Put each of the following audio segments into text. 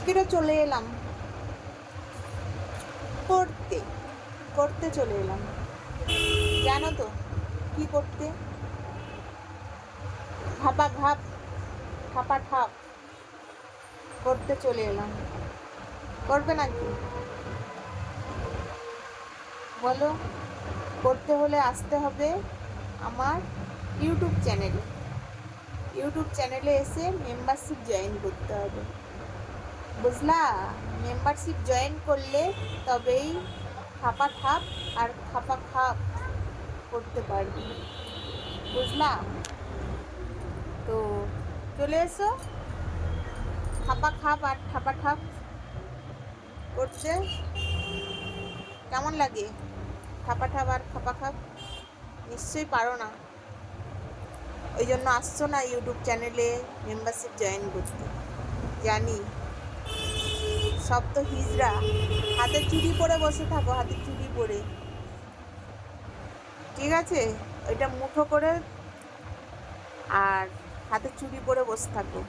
আজকেরও চলে এলাম। করতে করতে চলে এলাম। জানো তো, কি করতে ভাপা ভাপ ঠাপা ঠাপ। করতে চলে এলাম। করবে নাকি? বলো করতে হলে আসতে হবে আমার ইউটিউব চ্যানেলে। ইউটিউব চ্যানেলে এসে মেম্বারশিপ জয়েন করতে হবে। বুঝলা মেম্বারশিপ জয়েন করলে তবেই খাপা খাপ আর খাপা খাপ করতে পারবি। বুঝলা তো চলে এসো। খাপা খাপ আর ঠাপা ঠাপ করতে। কেমন লাগে? খাপা ঠাপ আর খাপা খাপ? নিশ্চয়ই পারো না। ওই জন্য আসছো না ইউটিউব চ্যানেলে মেম্বারশিপ জয়েন করতে। জানি। সব তো হিজড়া। হাতে চুড়ি পরে বসে থাকো হাতে চুড়ি পরে। ঠিক আছে? ওইটা মুঠো করে আর হাতে চুড়ি পরে বসে থাকো।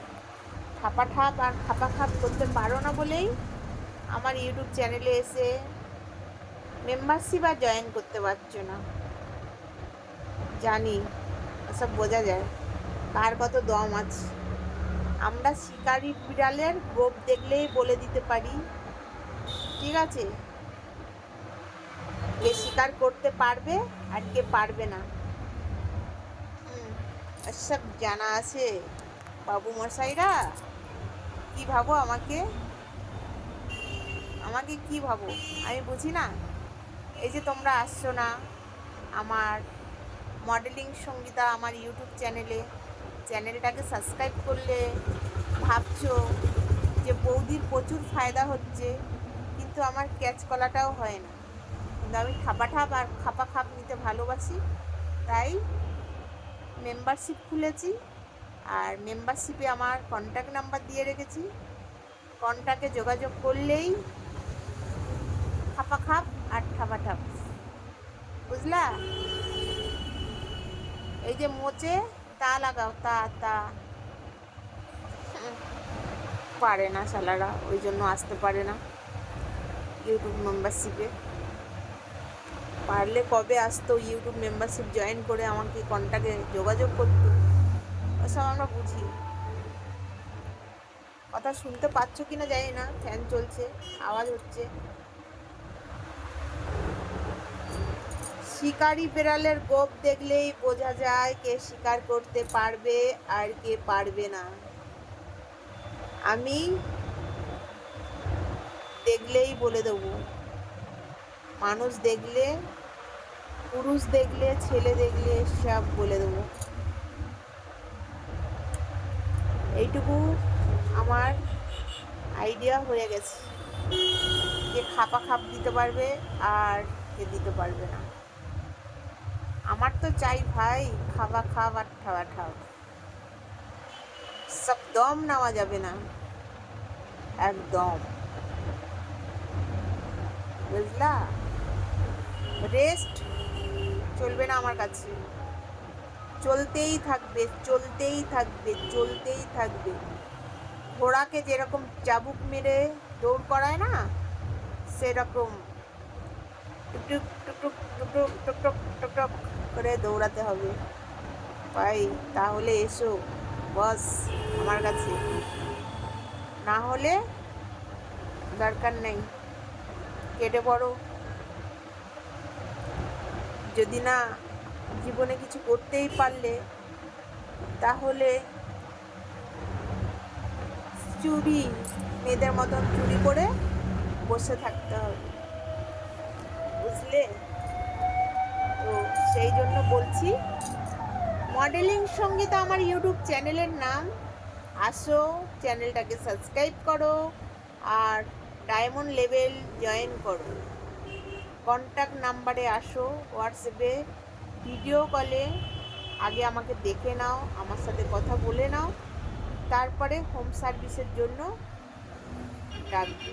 ঠাপা ঠাপ আর খাপা খাপ করতে পারো না বলেই আমার ইউটিউব চ্যানেলে এসে মেম্বারশিপ আর জয়েন করতে পারছ না। জানি সব বোঝা যায়। কার কত দম আছে? আমরা শিকারি বিড়ালের গোপ দেখলেই বলে দিতে পারি। ঠিক আছে? কে শিকার করতে পারবে আর কে পারবে না। সব জানা আছে। বাবু মশাইরা, কি ভাবো আমাকে? আমাকে কি ভাবো? আমি বুঝি না। এই যে তোমরা আসছো না আমার মডেলিং সঙ্গীতা আমার ইউটিউব চ্যানেলে চ্যানেলটাকে সাবস্ক্রাইব করলে ভাবছ যে বৌদির প্রচুর ফায়দা হচ্ছে, কিন্তু আমার ক্যাচ কলাটাও হয় না। কিন্তু আমি খাপা ঠাপ আর খাপা খাপ নিতে ভালোবাসি, তাই মেম্বারশিপ খুলেছি আর মেম্বারশিপে আমার কন্ট্যাক্ট নাম্বার দিয়ে রেখেছি। কন্ট্যাক্টে যোগাযোগ করলেই খাপা খাপ আর ঠাপা ঠাপ বুঝলা? এই যে মোচে তা লাগাও তা তা। পারে না শালারা, ওই জন্য আসতে পারে না ইউটিউব মেম্বারশিপে। পারলে কবে আসতো ইউটিউব মেম্বারশিপ জয়েন করে আমাকে কন্ট্যাক্টে যোগাযোগ করতো? ওসব আমরা বুঝি। কথা শুনতে পাচ্ছ কি না জানি না ফ্যান চলছে, আওয়াজ হচ্ছে। শিকারি বেড়ালের গোপ দেখলেই বোঝা যায় কে শিকার করতে পারবে আর কে পারবে না। আমি দেখলেই বলে দেবো। মানুষ দেখলে, পুরুষ দেখলে, ছেলে দেখলে সব বলে দেবো। এইটুকু আমার আইডিয়া হয়ে গেছে। কে খাপা খাপ দিতে পারবে আর কে দিতে পারবে না। আমার তো চাই ভাই খাওয়া খাব আর ঠাওয়া ঠাও সব দম নেওয়া যাবে না একদম বুঝলা রেস্ট চলবে না আমার কাছে চলতেই থাকবে চলতেই থাকবে চলতেই থাকবে ঘোড়াকে যেরকম চাবুক মেরে দৌড় করায় না সেরকম টুকটুক টুকটুক টুকটুক টুকটুক টুকটুক করে দৌড়াতে হবে। ভাই, তাহলে এসো, বস, আমার কাছে। না হলে দরকার নেই। কেটে পড়ো। যদি না জীবনে কিছু করতেই পারলে, তাহলে চুরি, মেয়েদের মতন চুরি করে বসে থাকতে হবে। বুঝলে? বলছি। মডেলিং সংগীত আমার ইউটিউব চ্যানেলের নাম। আসো চ্যানেলটাকে সাবস্ক্রাইব করো আর ডায়মন্ড লেভেল জয়েন করো। কন্ট্যাক্ট নাম্বারে আসো হোয়াটসঅ্যাপে ভিডিও কলে আগে আমাকে দেখে নাও, আমার সাথে কথা বলে নাও। তারপরে হোম সার্ভিসের জন্য ডাকবে।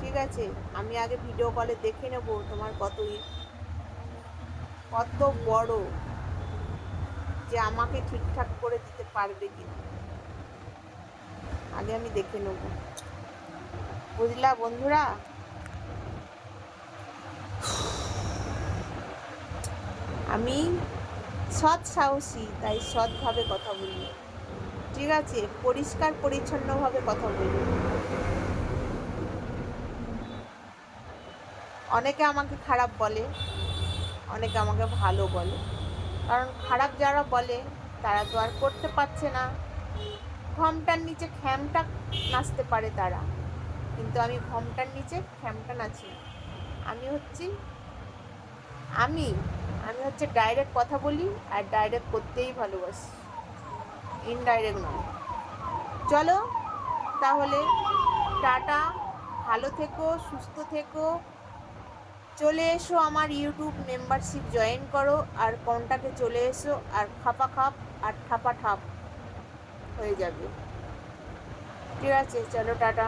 ঠিক আছে? আমি আগে ভিডিও কলে দেখে নেব তোমার কত কত বড় যে আমাকে ঠিকঠাক করে দিতে পারবে কি না? আগে আমি দেখে নেব। বুঝলা বন্ধুরা? আমি সৎ সাহসী, তাই সৎভাবে কথা বলি। ঠিক আছে, পরিষ্কার, পরিচ্ছন্নভাবে কথা বলি। অনেকে আমাকে খারাপ বলে। অনেকে আমাকে ভালো বলে। কারণ খারাপ যারা বলে, তারা তো আর করতে পারছে না। ঘমটার নিচে খ্যামটা নাচতে পারে তারা। কিন্তু আমি ঘমটার নিচে খ্যামটা নাচি আমি হচ্ছি, আমি আমি হচ্ছে ডাইরেক্ট কথা বলি আর ডাইরেক্ট করতেই ভালোবাসি। ইনডাইরেক্ট নয় চলো, তাহলে টাটা, ভালো থেকো, সুস্থ থেকো। চলে এসো আমার ইউটিউব মেম্বারশিপ জয়েন করো আর কন্টাকে চলে এসো আর খাপা খাপ আর ঠাপা ঠাপ হয়ে যাবে। ঠিক আছে, চলো, টাটা।